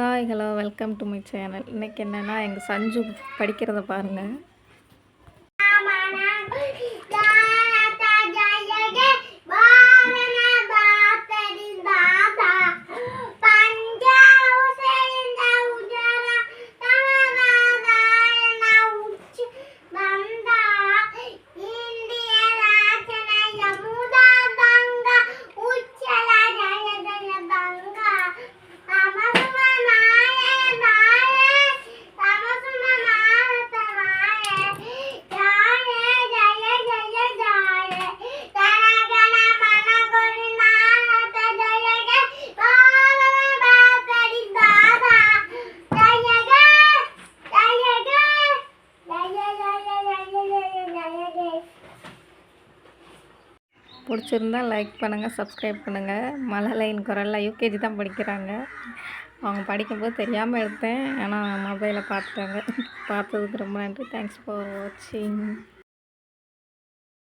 Hi hello welcome to my channel இன்றைக்கி என்னென்னா எங்கள் சஞ்சு படிக்கிறத பாருங்கள் பிடிச்சிருந்தா லைக் பண்ணுங்கள் சப்ஸ்கிரைப் பண்ணுங்கள் மழலையின் குரலில் யூகேஜி தான் படிக்கிறாங்க. அவங்க படிக்கும்போது தெரியாமல் எடுத்தேன். ஆனால் மொபைலை பார்த்துட்டாங்க. பார்த்ததுக்கு ரொம்ப நன்றி. தேங்க்ஸ் ஃபார் வாட்சிங்